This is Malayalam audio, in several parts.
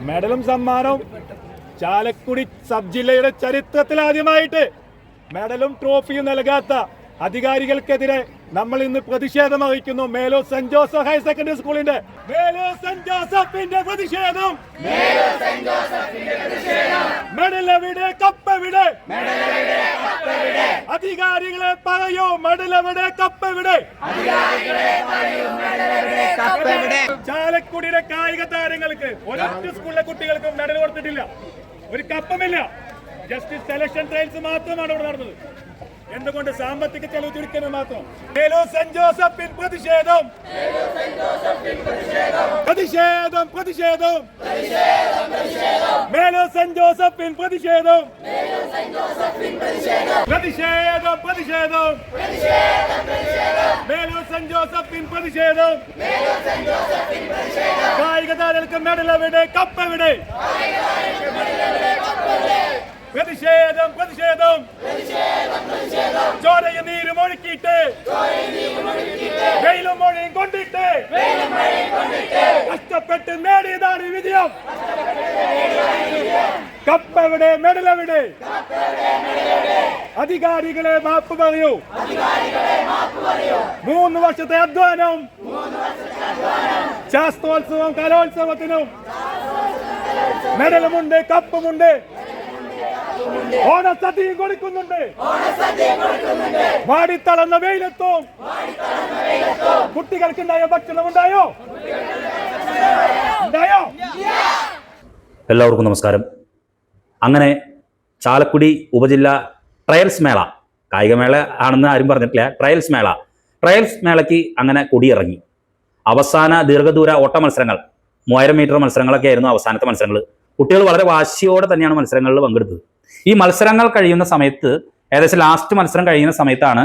മെഡലും സമ്മാനവും ചാലക്കുടി സബ് ജില്ലയുടെ ചരിത്രത്തിൽ ആദ്യമായിട്ട് മെഡലും ട്രോഫിയും നൽകാത്ത അധികാരികൾക്കെതിരെ നമ്മൾ ഇന്ന് പ്രതിഷേധം അറിയിക്കുന്നു. മേലോ സെന്റ് ജോസഫ് ഹയർ സെക്കൻഡറി സ്കൂളിന്റെ മേലോ സെന്റ് ജോസഫിന്റെ പ്രതിഷേധം. അധികാരികളെ പറയൂ മെഡലവിടെ കപ്പെവിടെ ചാലക്കുടിയുടെ കായിക താരങ്ങൾക്ക് ഒരൊറ്റ സ്കൂളിലെ കുട്ടികൾക്കും മെഡൽ കൊടുത്തിട്ടില്ല. ഒരു കപ്പമില്ല. ജസ്റ്റിസ് സെലക്ഷൻ ട്രയൽസ് മാത്രമാണ് ഇവിടെ നടന്നത്. എന്തുകൊണ്ട് സാമ്പത്തിക ചെലവ് ചുരുക്കുന്നത് മാത്രം? സെന്റ് ജോസഫിൻ പ്രതിഷേധം. പ്രതിഷേധം പ്രതിഷേധം. മേലോ സെന്റ് ജോസഫിൻ പ്രതിഷേധം. പ്രതിഷേധം പ്രതിഷേധം. മേലോ സെന്റ് ജോസഫിൻ പ്രതിഷേധം. കായിക താരങ്ങൾക്ക് മെഡൽ എവിടെ? കപ്പ് എവിടെ? പ്രതിഷേധം പ്രതിഷേധം. ചോരയും നീരും ഒഴുക്കിയിട്ട്. വെയിലും മഴയും കൊണ്ടിട്ട്. കഷ്ടപ്പെട്ട് നേടിയതാണ് വിജയം. കപ്പവിടെ മെഡലവിടെ. അധികാരികളെ മാപ്പ് പറയൂ. മൂന്ന് വർഷത്തെ അധ്വാനം. ശാസ്ത്രോത്സവം കലോത്സവത്തിനും. മെഡലുമുണ്ട് കപ്പുമുണ്ട്. ഓണസദ്യയും കൊടുക്കുന്നുണ്ട്. വാടിത്തളർന്ന വെയിലെത്തും കുട്ടികൾക്കുണ്ടായ ഭക്ഷണം ഉണ്ടായോ? ഉണ്ടായോ? എല്ലാവർക്കും നമസ്കാരം. അങ്ങനെ ചാലക്കുടി ഉപജില്ല ട്രയൽസ് മേള കായികമേള ആണെന്ന് ആരും പറഞ്ഞിട്ടില്ല ട്രയൽസ് മേള. ട്രയൽസ് മേളയ്ക്ക് അങ്ങനെ കൊടിയിറങ്ങി. അവസാന ദീർഘദൂര ഓട്ട മത്സരങ്ങൾ മൂവായിരം മീറ്റർ മത്സരങ്ങളൊക്കെ ആയിരുന്നു അവസാനത്തെ മത്സരങ്ങൾ. കുട്ടികൾ വളരെ വാശിയോടെ തന്നെയാണ് മത്സരങ്ങളിൽ പങ്കെടുത്തത്. ഈ മത്സരങ്ങൾ കഴിയുന്ന സമയത്ത് ഏകദേശം ലാസ്റ്റ് മത്സരം കഴിയുന്ന സമയത്താണ്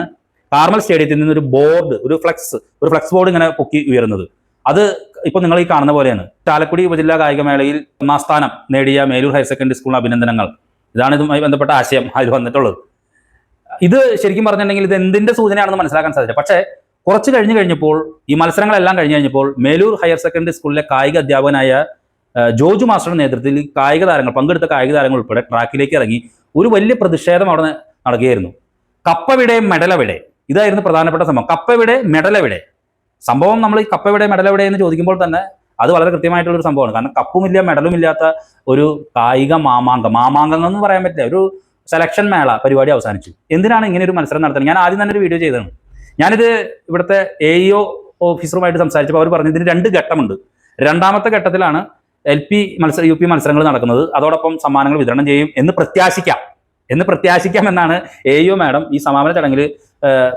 കാർമൽ സ്റ്റേഡിയത്തിൽ നിന്ന് ഒരു ബോർഡ് ഒരു ഫ്ലെക്സ് ഒരു ഫ്ലെക്സ് ബോർഡ് ഇങ്ങനെ പൊക്കി ഉയരുന്നത്. അത് ഇപ്പൊ നിങ്ങൾ ഈ കാണുന്ന പോലെയാണ്. ചാലക്കുടി ഉപജില്ലാ കായികമേളയിൽ ഒന്നാം സ്ഥാനം നേടിയ മേലൂർ ഹയർ സെക്കൻഡറി സ്കൂൾ അഭിനന്ദനങ്ങൾ. ഇതാണ് ഇതുമായി ബന്ധപ്പെട്ട ആശയം അതിൽ വന്നിട്ടുള്ളത്. ഇത് ശരിക്കും പറഞ്ഞിട്ടുണ്ടെങ്കിൽ ഇത് എന്തിന്റെ സൂചനയാണെന്ന് മനസ്സിലാക്കാൻ സാധിച്ചില്ല. പക്ഷേ കുറച്ച് കഴിഞ്ഞ് കഴിഞ്ഞപ്പോൾ ഈ മത്സരങ്ങളെല്ലാം കഴിഞ്ഞ് കഴിഞ്ഞപ്പോൾ മേലൂർ ഹയർ സെക്കൻഡറി സ്കൂളിലെ കായിക അധ്യാപകനായ ജോജു മാസ്റ്ററുടെ നേതൃത്വത്തിൽ കായിക താരങ്ങൾ പങ്കെടുത്ത കായിക താരങ്ങൾ ഉൾപ്പെടെ ട്രാക്കിലേക്ക് ഇറങ്ങി ഒരു വലിയ പ്രതിഷേധം അവിടെ നടക്കുകയായിരുന്നു. കപ്പവിടെ മെഡലവിടെ. ഇതായിരുന്നു പ്രധാനപ്പെട്ട സംഭവം. കപ്പവിടെ മെഡലവിടെ. സംഭവം നമ്മൾ ഈ കപ്പവിടെ മെഡലവിടെ എന്ന് ചോദിക്കുമ്പോൾ തന്നെ അത് വളരെ കൃത്യമായിട്ടുള്ള ഒരു സംഭവമാണ്. കാരണം കപ്പുമില്ല മെഡലും ഇല്ലാത്ത ഒരു കായിക മാമാങ്കം മാമാങ്കം എന്ന് പറയാൻ പറ്റില്ല. ഒരു സെലക്ഷൻ മേള പരിപാടി അവസാനിച്ചു. എന്തിനാണ് ഇങ്ങനെ ഒരു മത്സരം നടത്തുന്നത്? ഞാൻ ആദ്യം തന്നെ ഒരു വീഡിയോ ചെയ്തതാണ്. ഞാനിത് ഇവിടുത്തെ എ ഇഒ ഓഫീസറുമായിട്ട് സംസാരിച്ചപ്പോൾ അവർ പറഞ്ഞു ഇതിന് രണ്ട് ഘട്ടമുണ്ട്. രണ്ടാമത്തെ ഘട്ടത്തിലാണ് എൽ പി മത്സര യു പി മത്സരങ്ങൾ നടക്കുന്നത്. അതോടൊപ്പം സമ്മാനങ്ങൾ വിതരണം ചെയ്യും എന്ന് പ്രത്യാശിക്കാം. എന്ന് പ്രത്യാശിക്കാം എന്നാണ് എ യു മാഡം ഈ സമാപന ചടങ്ങിൽ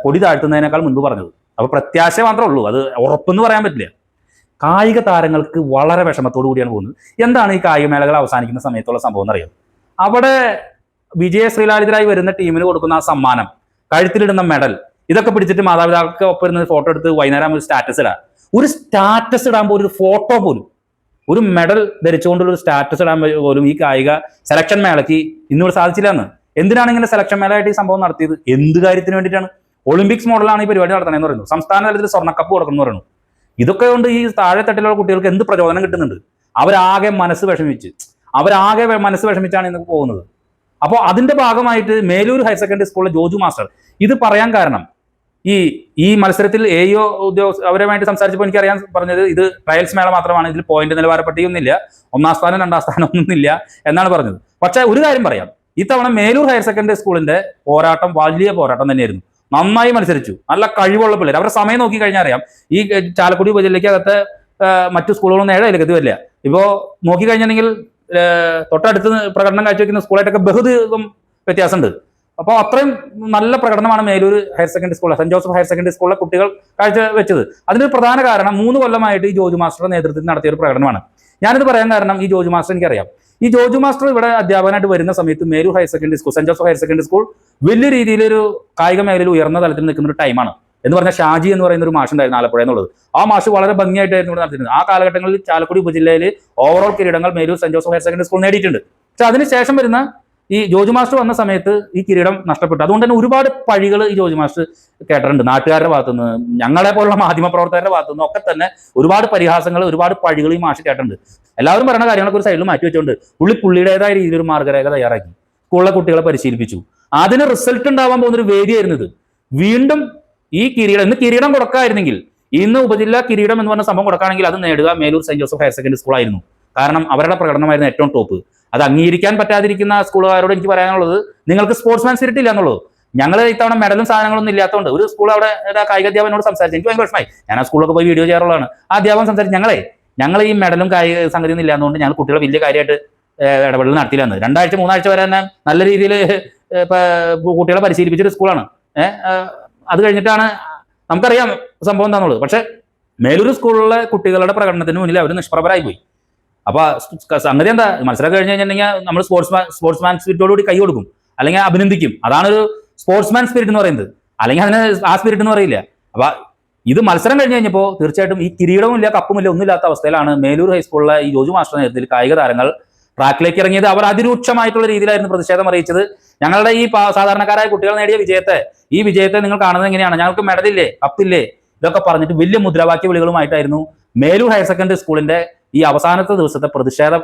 കൊടി താഴ്ത്തുന്നതിനേക്കാൾ മുൻപ് പറഞ്ഞത്. അപ്പോൾ പ്രത്യാശ മാത്രമേ ഉള്ളൂ. അത് ഉറപ്പെന്ന് പറയാൻ പറ്റില്ല. കായിക താരങ്ങൾക്ക് വളരെ വിഷമത്തോടു കൂടിയാണ് പോകുന്നത്. എന്താണ് ഈ കായികമേളകൾ അവസാനിക്കുന്ന സമയത്തുള്ള സംഭവം എന്നറിയാം? അവിടെ വിജയ ശ്രീലാലിതരായി വരുന്ന ടീമിന് കൊടുക്കുന്ന ആ സമ്മാനം കഴുത്തിലിടുന്ന മെഡൽ ഇതൊക്കെ പിടിച്ചിട്ട് മാതാപിതാക്കൾക്ക് ഒപ്പം ഇരുന്ന് ഫോട്ടോ എടുത്ത് വൈകുന്നേരം സ്റ്റാറ്റസ് ഇടാം. ഒരു സ്റ്റാറ്റസ് ഇടാൻ പോലും ഒരു ഫോട്ടോ പോലും ഒരു മെഡൽ ധരിച്ചുകൊണ്ടുള്ള ഒരു സ്റ്റാറ്റസ് ഇടാൻ പോലും ഈ കായിക സെലക്ഷൻ മേളയ്ക്ക് ഇന്നിവിടെ സാധിച്ചില്ല എന്ന് എന്തിനാണ് ഇങ്ങനെ സെലക്ഷൻ മേളയായിട്ട് ഈ സംഭവം നടത്തിയത്? എന്ത് കാര്യത്തിന് വേണ്ടിയിട്ടാണ്? ഒളിമ്പിക്സ് മോഡലാണ് ഈ പരിപാടി നടത്തണമെന്ന് പറയുന്നത് സംസ്ഥാന തലത്തിൽ സ്വർണക്കപ്പ് കൊടുക്കണം എന്ന് പറയുന്നു. ഇതൊക്കെ കൊണ്ട് ഈ താഴെ തട്ടിലുള്ള കുട്ടികൾക്ക് എന്ത് പ്രചോദനം കിട്ടുന്നുണ്ട്? അവരാകെ മനസ്സ് വിഷമിച്ച്. അവരാകെ മനസ്സ് വിഷമിച്ചാണ് ഇന്ന് പോകുന്നത്. അപ്പോൾ അതിന്റെ ഭാഗമായിട്ട് മേലൂർ ഹയർ സെക്കൻഡറി സ്കൂളിലെ ജോജു മാസ്റ്റർ ഇത് പറയാൻ കാരണം ഈ ഈ മത്സരത്തിൽ എ ഒ ഉദ്യോഗസ്ഥ അവരുമായിട്ട് സംസാരിച്ചപ്പോൾ എനിക്ക് അറിയാൻ പറഞ്ഞത് ഇത് ട്രയൽസ് മേള മാത്രമാണ്. ഇതിൽ പോയിന്റ് നിലവാര പട്ടികയൊന്നുമില്ല ഒന്നാം സ്ഥാനം രണ്ടാം സ്ഥാനം ഒന്നുമില്ല എന്നാണ് പറഞ്ഞത്. പക്ഷേ ഒരു കാര്യം പറയാം. ഇത്തവണ മേലൂർ ഹയർ സെക്കൻഡറി സ്കൂളിന്റെ പോരാട്ടം വലിയ പോരാട്ടം തന്നെയായിരുന്നു. നന്നായി മത്സരിച്ചു. നല്ല കഴിവുള്ള പിള്ളേർ അവരുടെ സമയം നോക്കി കഴിഞ്ഞാൽ അറിയാം. ഈ ചാലക്കുടി ഉപജില്ലയ്ക്കകത്ത് മറ്റു സ്കൂളുകളൊന്നും ഏഴ് അതിലേക്ക് വരില്ല ഇപ്പോൾ നോക്കി കഴിഞ്ഞിട്ടുണ്ടെങ്കിൽ തൊട്ടടുത്ത് പ്രകടനം കാഴ്ചവെക്കുന്ന സ്കൂളായിട്ടൊക്കെ ബഹുദീകം വ്യത്യാസമുണ്ട്. അപ്പോൾ അത്രയും നല്ല പ്രകടനമാണ് മേലൂർ ഹയർ സെക്കൻഡറി സ്കൂളിലെ സെന്റ് ജോസഫ് ഹയർ സെക്കൻഡറി സ്കൂളിലെ കുട്ടികൾ കാഴ്ച വെച്ചത്. അതിനൊരു പ്രധാന കാരണം മൂന്ന് കൊല്ലമായിട്ട് ഈ ജോജു മാസ്റ്ററുടെ നേതൃത്വത്തിൽ നടത്തിയ ഒരു പ്രകടനമാണ്. ഞാനിത് പറയാൻ കാരണം ഈ ജോജു മാസ്റ്റർ എനിക്കറിയാം. ഈ ജോജു മാസ്റ്റർ ഇവിടെ അധ്യാപകനായിട്ട് വരുന്ന സമയത്ത് Melur higher secondary school Saint Joseph higher secondary school വലിയ രീതിയിലൊരു കായിക മേഖലയിൽ ഉയർന്ന തലത്തിൽ നിൽക്കുന്ന ഒരു ടൈമാണ്. എന്ന് പറഞ്ഞാൽ ഷാജി എന്ന് പറയുന്ന ഒരു മാഷ് ഉണ്ടായിരുന്നു ആലപ്പുഴ എന്നുള്ളത്. ആ മാഷ് വളരെ ഭംഗിയായിട്ടായിരുന്നു ഇവിടെ നടത്തിയിരുന്നത്. ആ കാലഘട്ടങ്ങളിൽ ചാലക്കുടി ഉപജില്ലയിൽ ഓവറോൾ കിരീടങ്ങൾ Melur Saint Joseph higher secondary school നേടിയിട്ടുണ്ട്. പക്ഷെ അതിനുശേഷം വരുന്ന ഈ ജോജു മാസ്റ്റർ വന്ന സമയത്ത് ഈ കിരീടം നഷ്ടപ്പെട്ടു. അതുകൊണ്ട് തന്നെ ഒരുപാട് പഴികൾ ഈ ജോജു മാസ്റ്റർ കേട്ടിട്ടുണ്ട്. നാട്ടുകാരുടെ ഭാഗത്തുനിന്ന് ഞങ്ങളെ പോലുള്ള മാധ്യമ പ്രവർത്തകരുടെ ഭാഗത്തുനിന്ന് ഒക്കെ തന്നെ ഒരുപാട് പരിഹാസങ്ങൾ ഒരുപാട് പഴികൾ ഈ മാഷ് കേട്ടിട്ടുണ്ട്. എല്ലാവരും പറയുന്ന കാര്യങ്ങളൊക്കെ ഒരു സൈഡിൽ മാറ്റി വെച്ചുകൊണ്ട് പുള്ളി പുള്ളിയുടേതായ രീതിയിൽ ഒരു മാർഗരേഖ തയ്യാറാക്കി. സ്കൂളിലെ കുട്ടികളെ പരിശീലിപ്പിച്ചു. അതിന് റിസൾട്ട് ഉണ്ടാവാൻ പോകുന്ന ഒരു വേദിയായിരുന്നു ഇത് വീണ്ടും ഈ കിരീടം ഇന്ന് കിരീടം കൊടുക്കായിരുന്നെങ്കിൽ ഇന്ന് ഉപജില്ലാ കിരീടം എന്ന് പറഞ്ഞ സംഭവം കൊടുക്കുകയാണെങ്കിൽ അത് നേടുക Melur Saint Joseph higher secondary സ്കൂളായിരുന്നു കാരണം അവരുടെ പ്രകടനമായിരുന്നു ഏറ്റവും ടോപ്പ് അത് അംഗീകരിക്കാൻ പറ്റാതിരിക്കുന്ന സ്കൂളുകാരോട് എനിക്ക് പറയാനുള്ളത് നിങ്ങൾക്ക് സ്പോർട്സ്മാൻ സ്പിരിറ്റ് ഇല്ല എന്നുള്ളത്. ഞങ്ങൾ ഇത്തവണ മെഡലും സാധനങ്ങളൊന്നും ഇല്ലാത്തതുകൊണ്ട് ഒരു സ്കൂൾ അവിടെ കായിക അധ്യാപനോട് സംസാരിച്ചു എനിക്ക് ഭയങ്കര വിഷമമായി. ഞാൻ ആ സ്കൂളിലൊക്കെ പോയി വീഡിയോ ചെയ്യാറുള്ളതാണ്. ആ അധ്യാപകൻ സംസാരിച്ചു ഞങ്ങളെ ഞങ്ങൾ ഈ മെഡലും കായിക സംഗതിയൊന്നും ഇല്ലാത്തതുകൊണ്ട് ഞങ്ങൾ കുട്ടികളെ വലിയ കാര്യമായിട്ട് ഇടപെടൽ നടത്തിയില്ലെന്ന്. രണ്ടാഴ്ച മൂന്നാഴ്ച വരെ തന്നെ നല്ല രീതിയിൽ കുട്ടികളെ പരിശീലിപ്പിച്ചൊരു സ്കൂളാണ് അത് കഴിഞ്ഞിട്ടാണ് നമുക്കറിയാം സംഭവം എന്താണെന്നുള്ളത് പക്ഷേ മേലൊരു സ്കൂളിലെ കുട്ടികളുടെ പ്രകടനത്തിന് മുന്നിൽ അവർ നിഷ്പ്രഭരായി പോയി. അപ്പൊ സംഗതി എന്താ? മത്സരം കഴിഞ്ഞ് കഴിഞ്ഞിട്ടുണ്ടെങ്കിൽ നമ്മൾ സ്പോർട്സ്മാൻ സ്പോർട്സ്മാൻ സ്പിരിറ്റോടുകൂടി കൈ കൊടുക്കും. അല്ലെങ്കിൽ അഭിനന്ദിക്കും. അതാണ് ഒരു സ്പോർട്സ്മാൻ സ്പിരിറ്റ് എന്ന് പറയുന്നത്. അല്ലെങ്കിൽ അതിന് ആ സ്പിരിറ്റ് എന്ന് പറയില്ല. അപ്പൊ ഇത് മത്സരം കഴിഞ്ഞ് കഴിഞ്ഞപ്പോൾ തീർച്ചയായിട്ടും ഈ കിരീടവും ഇല്ല കപ്പും ഇല്ല ഒന്നുമില്ലാത്ത അവസ്ഥയിലാണ് മേലൂർ ഹൈസ്കൂളിലെ ഈ ജോജു മാസ്റ്റർ നേതൃത്വത്തിൽ കായിക താരങ്ങൾ ട്രാക്കിലേക്ക് ഇറങ്ങിയത്. അവർ അതിരൂക്ഷമായിട്ടുള്ള രീതിയിലായിരുന്നു പ്രതിഷേധം അറിയിച്ചത്. ഞങ്ങളുടെ ഈ സാധാരണക്കാരായ കുട്ടികൾ നേടിയ വിജയത്തെ ഈ വിജയത്തെ നിങ്ങൾ കാണുന്നത് എങ്ങനെയാണ്? ഞങ്ങൾക്ക് മെഡലില്ലേ കപ്പില്ലേ? ഇതൊക്കെ പറഞ്ഞിട്ട് വലിയ മുദ്രാവാക്യ വിളികളുമായിട്ടായിരുന്നു മേലൂർ ഹയർ സെക്കൻഡറി സ്കൂളിന്റെ ഈ അവസാനത്തെ ദിവസത്തെ പ്രതിഷേധ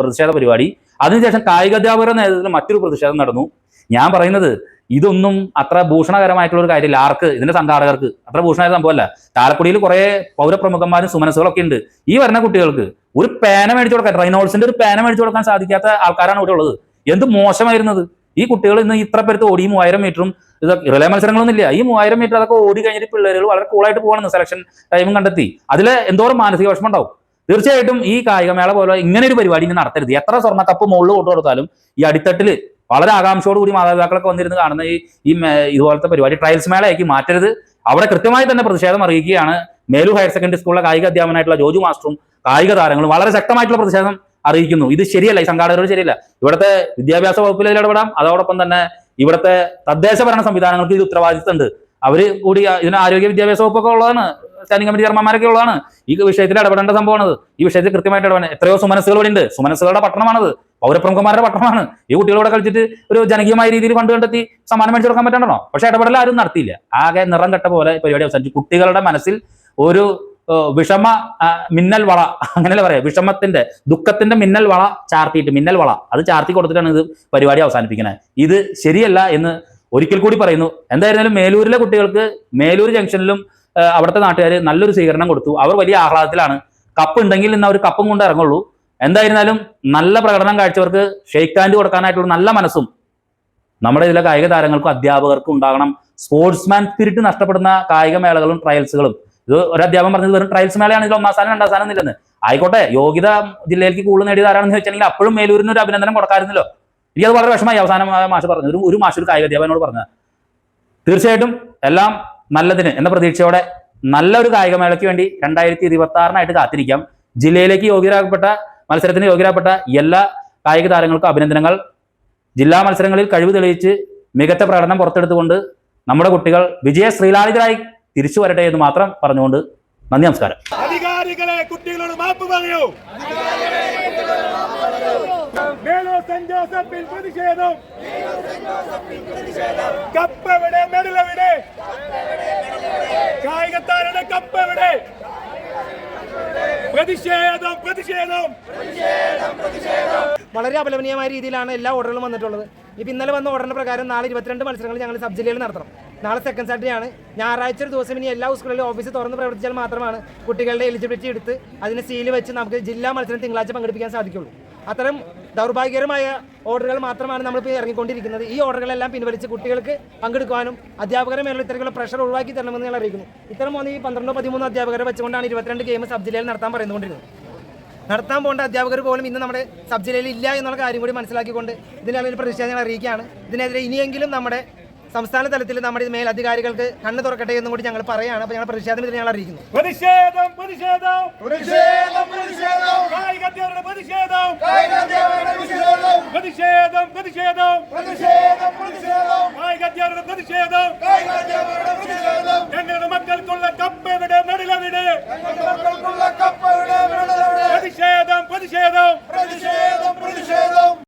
പ്രതിഷേധ പരിപാടി. അതിനുശേഷം കായികാധ്യാപകരുടെ നേതൃത്വത്തിൽ മറ്റൊരു പ്രതിഷേധം നടന്നു. ഞാൻ പറയുന്നത് ഇതൊന്നും അത്ര ഭൂഷണകരമായിട്ടുള്ള ഒരു കാര്യമില്ല. ആർക്ക്? ഇതിന്റെ സംഘാടകർക്ക്. അത്ര ഭൂഷണമായ സംഭവമല്ല. താലക്കുടിയിൽ കുറെ പൗരപ്രമുഖന്മാരും സുമനസുകളൊക്കെ ഉണ്ട്. ഈ വരുന്ന കുട്ടികൾക്ക് ഒരു പേന മേടിച്ചു കൊടുക്കാൻ റൈനോൾസിന്റെ ഒരു പേന മേടിച്ചു കൊടുക്കാൻ സാധിക്കാത്ത ആൾക്കാരാണ് ഇവിടെ ഉള്ളത്. എന്ത് മോശമായിരുന്നത്? ഈ കുട്ടികൾ ഇന്ന് ഇത്ര പേരത്ത് ഓടി മൂവായിരം മീറ്ററും ഇത് റിലേ മത്സരങ്ങളൊന്നും ഇല്ല. ഈ മൂവായിരം മീറ്റർ അതൊക്കെ ഓടി കഴിഞ്ഞിട്ട് പിള്ളേരുകൾ വളരെ കൂളായിട്ട് പോകണമെന്ന് സെലക്ഷൻ ടൈമും കണ്ടെത്തി. അതിൽ എന്തോരം മാനസിക വിഷമം ഉണ്ടാവും? തീർച്ചയായിട്ടും ഈ കായികമേള പോലെ ഇങ്ങനെ ഒരു പരിപാടി ഇനി നടത്തരുത്. എത്ര സ്വർണ കപ്പ് മുകളിൽ കൊണ്ടു കൊടുത്താലും ഈ അടിത്തട്ടിൽ വളരെ ആകാംക്ഷയോട് കൂടി മാതാപിതാക്കളൊക്കെ വന്നിരുന്ന് കാണുന്ന ഈ ഈ ഇതുപോലത്തെ പരിപാടി ട്രയൽസ് മേളയാക്കി മാറ്റരുത്. അവിടെ കൃത്യമായി തന്നെ പ്രതിഷേധം അറിയിക്കുകയാണ് മേലു ഹയർ സെക്കൻഡറി സ്കൂളിലെ കായിക അധ്യാപനായിട്ടുള്ള ജോജു മാസ്റ്ററും കായിക താരങ്ങളും വളരെ ശക്തമായിട്ടുള്ള പ്രതിഷേധം അറിയിക്കുന്നു. ഇത് ശരിയല്ല ഈ സംഘാടകരോട് ശരിയല്ല. ഇവിടുത്തെ വിദ്യാഭ്യാസ വകുപ്പിൽ ഇടപെടാം. അതോടൊപ്പം തന്നെ ഇവിടുത്തെ തദ്ദേശ ഭരണ സംവിധാനങ്ങൾക്ക് ഇത് ഉത്തരവാദിത്തമുണ്ട്. അവർ കൂടി ഇതിന് ആരോഗ്യ വിദ്യാഭ്യാസ വകുപ്പൊക്കെ ഉള്ളതാണ്. സ്റ്റാൻഡിംഗ് കമ്മിറ്റി ചെയർമാന്മാരൊക്കെ ഉള്ളതാണ്. ഈ വിഷയത്തിൽ ഇടപെടേണ്ട സംഭവമാണത്. ഈ വിഷയത്തിൽ കൃത്യമായിട്ട് ഇടപെടണം എത്രയോ സുമനസ്സുകൾ ഇവിടെ ഉണ്ട്. സുമനസ്സുകളുടെ പട്ടണമാണത്. പൗരപ്രമുഖന്മാരുടെ പട്ടണമാണ്. ഈ കുട്ടികളോടെ കളിച്ചിട്ട് ഒരു ജനകീയമായ രീതിയിൽ ഫണ്ട് കണ്ടെത്തി സമ്മാനം മേടിച്ചു കൊടുക്കാൻ പറ്റണോ പക്ഷെ ഇടപെടൽ ആരും നടത്തിയില്ല. ആകെ നിറം കെട്ട പോലെ പരിപാടി അവസാനിച്ചു. കുട്ടികളുടെ മനസ്സിൽ ഒരു വിഷമ മിന്നൽ വള അങ്ങനെയല്ലേ പറയാം? വിഷമത്തിന്റെ ദുഃഖത്തിന്റെ മിന്നൽ വള ചാർത്തിയിട്ട് മിന്നൽ വള. അത് ചാർത്തി കൊടുത്തിട്ടാണ് ഇത് പരിപാടി അവസാനിപ്പിക്കുന്നത് ഇത് ശരിയല്ല എന്ന് ഒരിക്കൽ കൂടി പറയുന്നു. എന്തായിരുന്നാലും മേലൂരിലെ കുട്ടികൾക്ക് മേലൂർ ജംഗ്ഷനിലും അവിടുത്തെ നാട്ടുകാർ നല്ലൊരു സ്വീകരണം കൊടുത്തു. അവർ വലിയ ആഹ്ലാദത്തിലാണ്. കപ്പ് ഉണ്ടെങ്കിൽ ഇന്ന് അവർ കപ്പും കൊണ്ട് ഇറങ്ങുള്ളൂ. എന്തായിരുന്നാലും നല്ല പ്രകടനം കാഴ്ചവർക്ക് ഷെയ്ക്ക് ഹാൻഡ് കൊടുക്കാനായിട്ടുള്ള നല്ല മനസ്സും നമ്മുടെ ഇതിലെ കായിക താരങ്ങൾക്കും അധ്യാപകർക്കും ഉണ്ടാകണം. സ്പോർട്സ്മാൻ സ്പിരിറ്റ് നഷ്ടപ്പെടുന്ന കായിക മേളകളും ട്രയൽസുകളും ഇത് ഒരു അധ്യാപകൻ പറഞ്ഞത് വെറും ട്രയൽസ് മേളയാണ്. ഇതിൽ ഒന്നാം സ്ഥാനം രണ്ടാം സ്ഥാനം ഇല്ലെന്ന് ആയിക്കോട്ടെ യോഗ്യത ജില്ലയിലേക്ക് കൂടുതൽ നേടിയത് ആരാണെന്ന് വെച്ചിട്ടുണ്ടെങ്കിൽ അപ്പോഴും മേലൂരിന് ഒരു അഭിനന്ദനം കൊടുക്കാറുണ്ടല്ലോ എനിക്കത് വളരെ വിഷമമായി അവസാനം മാഷ് പറഞ്ഞു ഒരു ഒരു മാഷ് ഒരു കായിക അധ്യാപകനോട് പറഞ്ഞത്. തീർച്ചയായിട്ടും എല്ലാം നല്ലതിന് എന്ന പ്രതീക്ഷയോടെ നല്ലൊരു കായികമേളയ്ക്ക് വേണ്ടി രണ്ടായിരത്തി ഇരുപത്തി ആറിനായിട്ട് കാത്തിരിക്കാം. ജില്ലയിലേക്ക് യോഗ്യരാകപ്പെട്ട മത്സരത്തിന് യോഗ്യരാകപ്പെട്ട എല്ലാ കായിക താരങ്ങൾക്കും അഭിനന്ദനങ്ങൾ. ജില്ലാ മത്സരങ്ങളിൽ കഴിവ് തെളിയിച്ച് മികച്ച പ്രകടനം പുറത്തെടുത്തുകൊണ്ട് നമ്മുടെ കുട്ടികൾ വിജയ ശ്രീലാളിതരായി തിരിച്ചു വരട്ടെ എന്ന് മാത്രം പറഞ്ഞുകൊണ്ട് നന്ദി നമസ്കാരം. അധികാരികളെ കുട്ടികളോട് മാപ്പ് പറയൂ. മേലോ പ്രതിഷേധം. എവിടെ കായികത്താരുടെ കപ്പ് എവിടെ? പ്രതിഷേധം പ്രതിഷേധം. വളരെ അപലപനീയമായ രീതിയിലാണ് എല്ലാ ഓർഡറുകളും വന്നിട്ടുള്ളത്. ഇപ്പം ഇന്നലെ വന്ന ഓർഡറിന് പ്രകാരം നാളെ ഇരുപത്തിരണ്ട് മത്സരങ്ങൾ ഞങ്ങൾ സബ് ജില്ലയിൽ നടത്തണം. നാളെ സെക്കൻഡ് സാറ്റർഡേ ആണ്. ഞായറാഴ്ച ഒരു ദിവസം ഇനി എല്ലാ സ്കൂളിലും ഓഫീസ് തുറന്ന് പ്രവർത്തിച്ചാൽ മാത്രമാണ് കുട്ടികളുടെ എലിജിബിലിറ്റി എടുത്ത് അതിന് സീൽ വെച്ച് നമുക്ക് ജില്ലാ മത്സരം തിങ്കളാഴ്ച പങ്കെടുപ്പിക്കാൻ സാധിക്കുള്ളൂ. അത്തരം ദൗർഭാഗ്യകരമായ ഓർഡറുകൾ മാത്രമാണ് നമ്മളിപ്പോൾ ഇറങ്ങിക്കൊണ്ടിരിക്കുന്നത്. ഈ ഓർഡറുകളെല്ലാം പിൻവലിച്ച് കുട്ടികൾക്ക് പങ്കെടുക്കുവാനും അധ്യാപകരെ മേലുള്ള ഇത്തരത്തിലുള്ള പ്രഷർ ഒഴിവാക്കി തരണമെന്ന് ഞാൻ അറിയിക്കുന്നു. ഇത്തരം മൂന്ന് ഈ പന്ത്രണ്ടോ പതിമൂന്നോ അധ്യാപകരെ വെച്ചുകൊണ്ടാണ് ഇരുപത്തിരണ്ട് ഗെയിം സബ് ജില്ലയിൽ നടത്താൻ പറയുന്നുകൊണ്ടിരുന്നത്. നടത്താൻ പോകേണ്ട അധ്യാപകർ പോലും ഇന്ന് നമ്മുടെ സബ് ജില്ലയിൽ ഇല്ല എന്നുള്ള കാര്യം കൂടി മനസ്സിലാക്കിക്കൊണ്ട് ഇതിനുള്ള പ്രതിഷേധം ഞങ്ങൾ അറിയിക്കുകയാണ്. ഇതിനെതിരെ ഇനിയെങ്കിലും നമ്മുടെ സംസ്ഥാന തലത്തിൽ നമ്മുടെ മേലധികാരികൾക്ക് കണ്ണ് തുറക്കട്ടെ എന്നും കൂടി ഞങ്ങൾ പറയുകയാണ് അപ്പോൾ ഞങ്ങൾ പ്രതിഷേധം ഇതിനെ ഞങ്ങൾ അറിയിക്കുന്നു. പ്രതിഷേധം പ്രതിഷേധം. പ്രതിഷേധം പ്രതിഷേധം. പ്രതിഷേധം പ്രതിഷേധം. പ്രതിഷേധം പ്രതിഷേധം. കായികാധ്യാപനം പ്രതിഷേധം. കായികാധ്യാപനം പ്രതിഷേധം. ഞങ്ങളുടെ മക്കൾക്കുള്ള കപ്പ് എവിടെ? മെഡലെവിടെ ഞങ്ങളുടെ മക്കൾക്കുള്ള കപ്പ് എവിടെ? മെഡലെവിടെ പ്രതിഷേധം പ്രതിഷേധം.